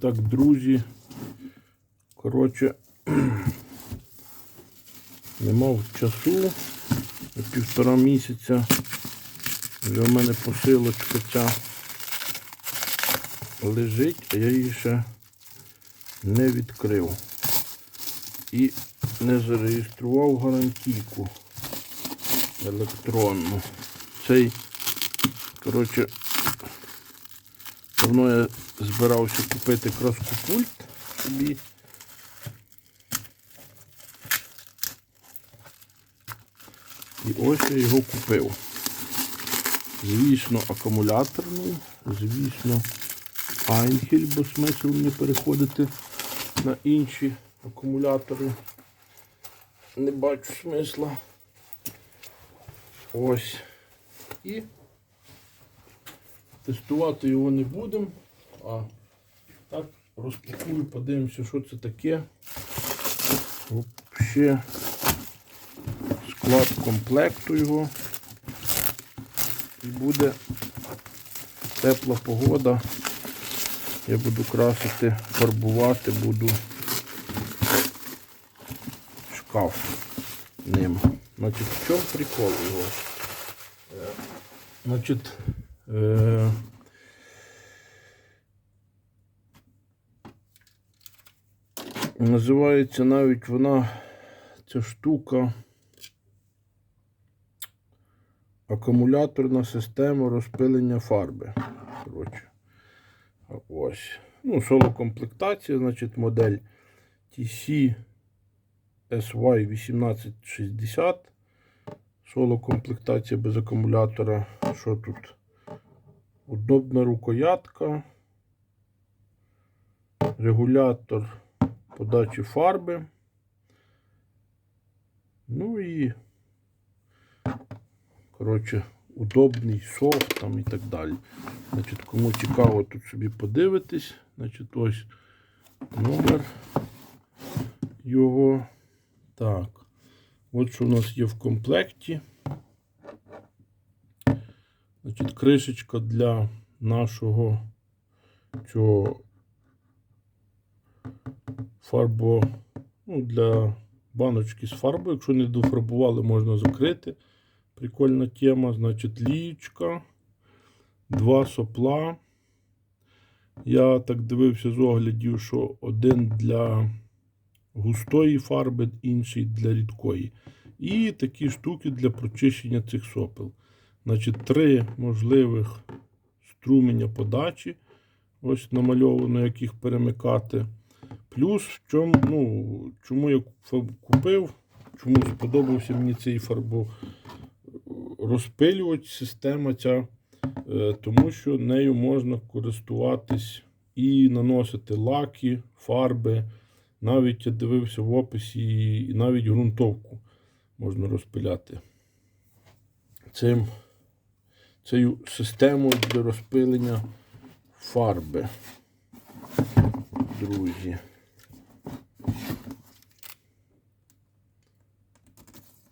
Так, друзі, коротше, не мав часу півтора місяця. Вже в мене посилочка ця лежить, а я її ще не відкрив. І не зареєстрував гарантійку електронну. Цей, коротше, давно я збирався купити краскопульт собі. І ось я його купив. Звісно, акумуляторний, звісно, Айнхель, бо смисл мені переходити на інші акумулятори. Не бачу смисла. Ось. І тестувати його не будемо, а так розпакую, подивимося, що це таке. Взагалі склад комплекту його. І буде тепла погода. Я буду красити, фарбувати, буду шкаф ним. Значить, в чому прикол його? Е, Значить, е, називається навіть вона ця штука акумуляторна система розпилення фарби. Коротше. Ось. Ну, соло-комплектація, значить, модель TC SY 1860. Соло-комплектація без акумулятора. Що тут? Удобна рукоятка. Регулятор подачі фарби. Ну і, коротше, удобний софт там і так далі. Значить, кому цікаво, тут собі подивитись. Значить, ось номер його. Так. От що у нас є в комплекті. Значить, кришечка для нашого цього фарбо, ну, для баночки з фарбою. Якщо не дофарбували, можна закрити. Прикольна тема. Значить, лієчка, два сопла. Я так дивився з оглядів, що один для густої фарби, інший для рідкої. І такі штуки для прочищення цих сопел. Значить, три можливих струменя подачі. Ось намальовано, як їх перемикати. Плюс, в чому, ну, чому я купив, чому сподобався мені цей фарбо розпилювач, система ця, е, тому що нею можна користуватись і наносити лаки, фарби. Навіть я дивився в описі, і навіть ґрунтовку можна розпиляти. Цим, цією системою для розпилення фарби. Друзі.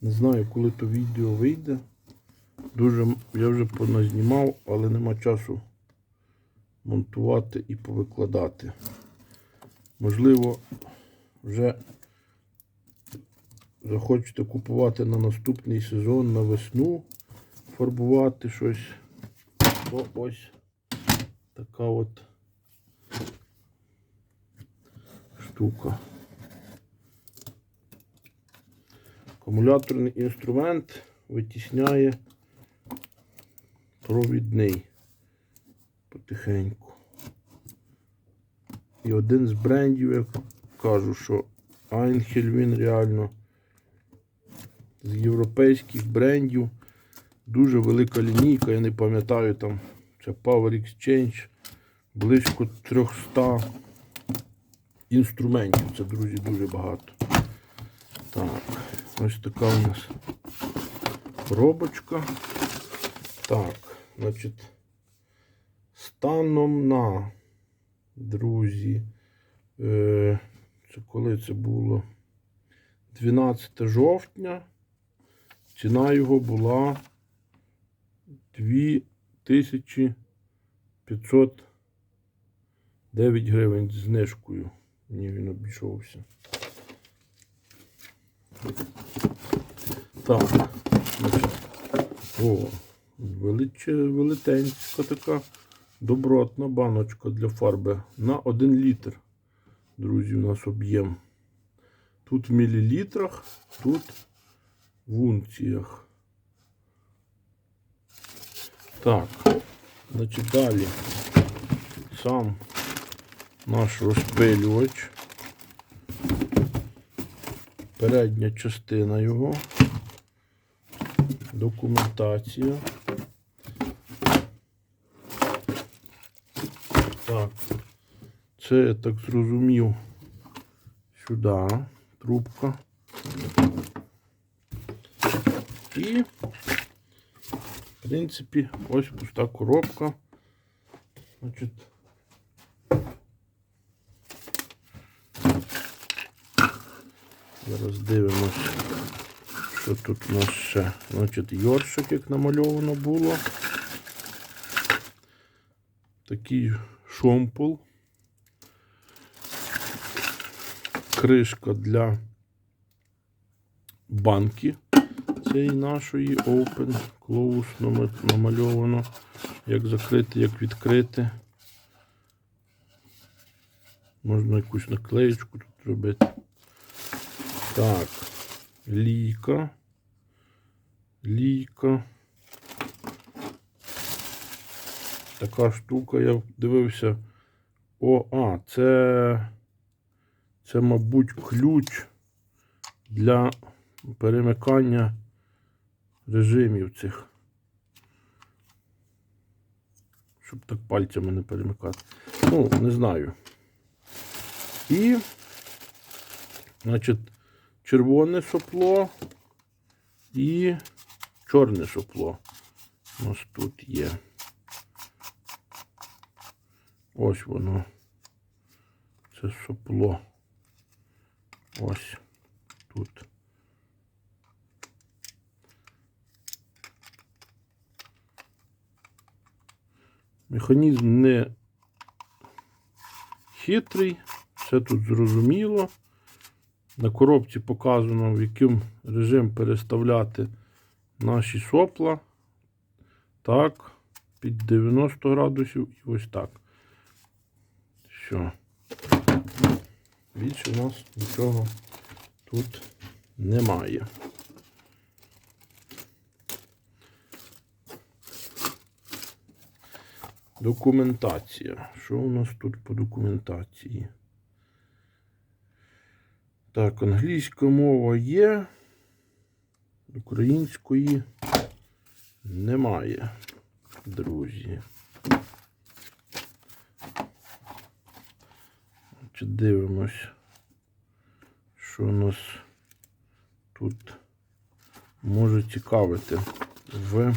Не знаю, коли то відео вийде. Дуже я вже поназнімав, але нема часу монтувати і повикладати. Можливо, вже захочете купувати на наступний сезон, на весну, фарбувати щось. То ось така от штука. Акумуляторний інструмент витісняє провідний потихеньку. І один з брендів, я кажу, що Айнхель він реально з європейських брендів. Дуже велика лінійка, я не пам'ятаю там це Power Exchange. Близько 300 інструментів. Це, друзі, дуже багато. Так, ось така у нас коробочка. Так, значить, станом на, друзі, е, це коли це було? 12 жовтня. Ціна його була 2500 9 гривень з знижкою. Мені він обійшовся. Так, о, величе, велетенська така добротна баночка для фарби на 1 літр. Друзі, у нас об'єм. Тут в мілілітрах, тут в унціях. Так, значить далі сам наш розпилювач. Передня частина його. Документація. Так. Це я так зрозумів. Сюди трубка. І, принципі, ось пуста коробка. Значить, зараз дивимось, що тут у нас ще. Значить, йоршик, як намальовано було. Такий шомпол. Кришка для банки цієї нашої Open Close намальовано. Як закрити, як відкрити. Можна якусь наклеєчку тут зробити. Так, лійка. Лійка. Така штука, я дивився. О, а, це, це, мабуть, ключ для перемикання режимів цих. Щоб так пальцями не перемикати. Ну, не знаю. І, значить, червоне сопло і чорне сопло. У нас тут є. Ось воно. Це сопло. Ось тут. Механізм не хитрий, все тут зрозуміло. На коробці показано, в яким режим переставляти наші сопла. Так, під 90 градусів і ось так. Все. Більше у нас нічого тут немає. Документація. Що у нас тут по документації? Так, англійська мова є. Української немає, друзі. Чи дивимось, що нас тут може цікавити в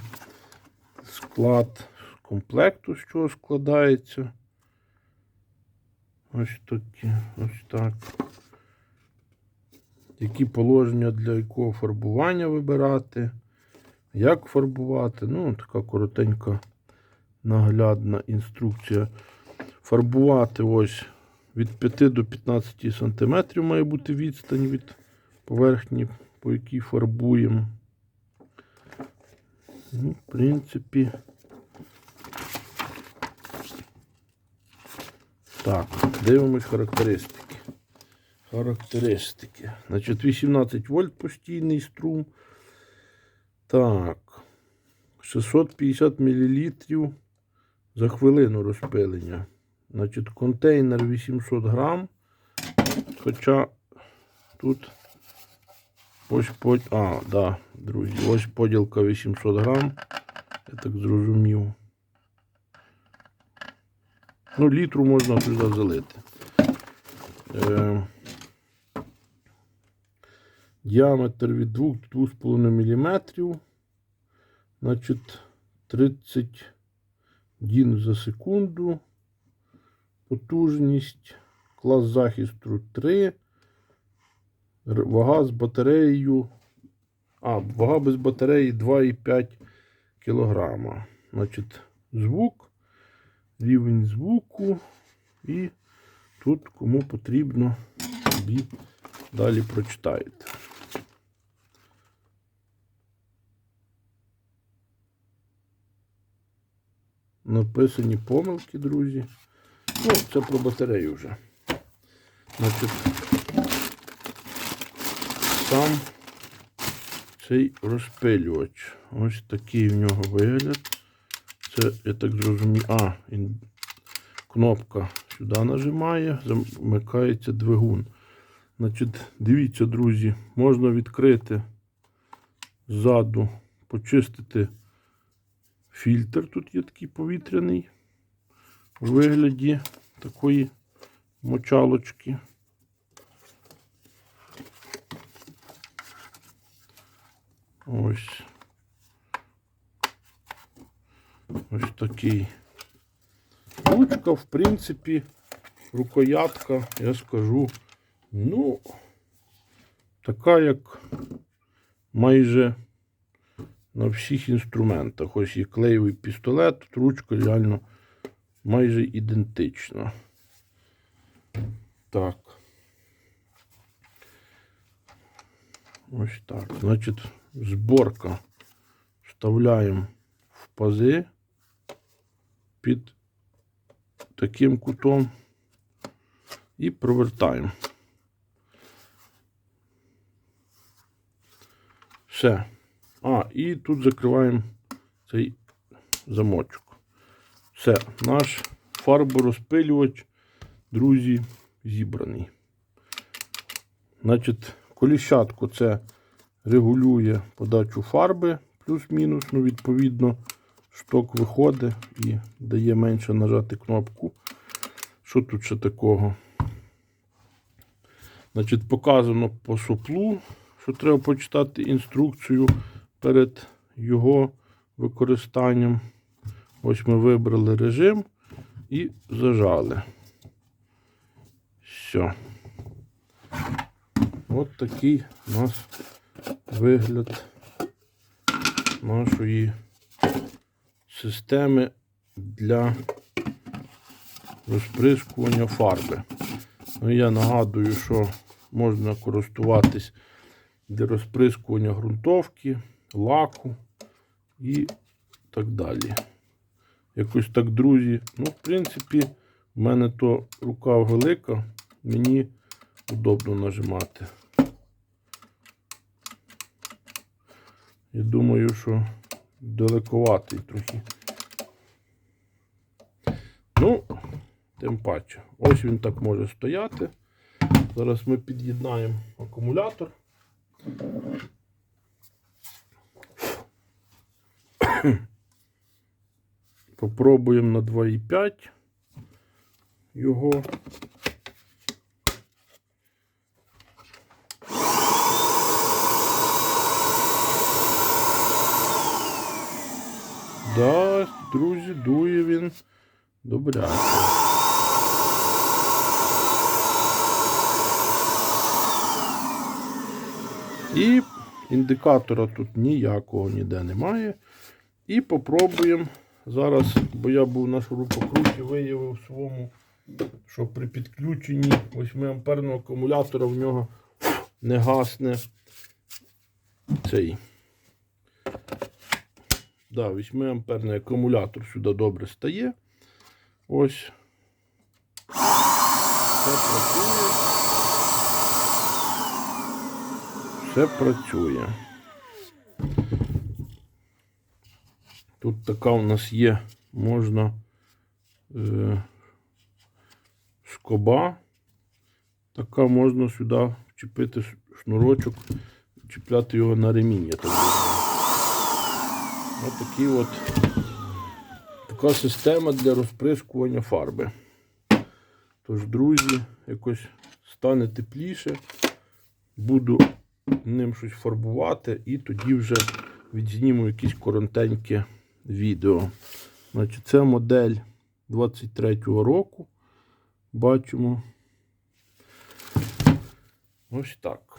склад комплекту, з чого складається. Ось такі, ось так. Які положення для якого фарбування вибирати, як фарбувати. Ну, така коротенька наглядна інструкція. Фарбувати ось від 5 до 15 см має бути відстань від поверхні, по якій фарбуємо. Ну, в принципі. Так, дивимось характеристики. Характеристики. Значить, 18 вольт постійний струм. Так. 650 мл за хвилину розпилення. Значить, контейнер 800 грам. Хоча тут ось под... А, да, друзі, ось поділка 800 грам. Я так зрозумів. Ну, літру можна туди залити. Е, діаметр від 2 до 2,5 мм. Значить, 30 дін за секунду. Потужність. Клас захисту 3. Вага з батареєю. А, вага без батареї 2,5 кг. Значить, звук. Рівень звуку. І тут кому потрібно, собі далі прочитаєте. Написані помилки, друзі. Ну, це про батарею вже. Значить, сам цей розпилювач. Ось такий в нього вигляд. Це, я так зрозумів, а, кнопка сюди нажимає, замикається двигун. Значить, дивіться, друзі, можна відкрити ззаду, почистити фільтр. Тут є такий повітряний у вигляді такої мочалочки. Ось. Ось такий. Ручка, в принципі, рукоятка, я скажу, ну, така, як майже на всіх інструментах. Ось є клеєвий пістолет, тут ручка реально майже ідентична. Так. Ось так. Значить, зборка вставляємо в пази під таким кутом і провертаємо. Все. А, і тут закриваємо цей замочок. Все, наш фарборозпилювач, друзі, зібраний. Значить, коліщатку це регулює подачу фарби плюс-мінус. Ну, відповідно, шток виходить і дає менше нажати кнопку. Що тут ще такого? Значить, показано по суплу, що треба почитати інструкцію перед його використанням. Ось ми вибрали режим і зажали. Все. От такий у нас вигляд нашої системи для розприскування фарби. Ну, я нагадую, що можна користуватись для розприскування ґрунтовки, лаку і так далі. Якось так, друзі. Ну, в принципі, в мене то рука велика, мені удобно нажимати. Я думаю, що далековатий трохи. Ну, тим паче. Ось він так може стояти. Зараз ми під'єднаємо акумулятор. Попробуємо на 2,5 його. Да, друзі, дує він добряче. І індикатора тут ніякого ніде немає. І попробуємо зараз, бо я був на шурупокруті, виявив своєму, що при підключенні 8 амперного акумулятора в нього не гасне цей. Да, 8 амперний акумулятор сюди добре стає. Ось. Все працює. Все працює. Тут така у нас є, можна е, скоба. Така можна сюди вчепити шнурочок, чіпляти його на ремінь. Ось такі от така система для розприскування фарби. Тож, друзі, якось стане тепліше, буду ним щось фарбувати і тоді вже відзніму якісь коротеньке відео. Значить, Це модель 23-го року. Бачимо. Ось так.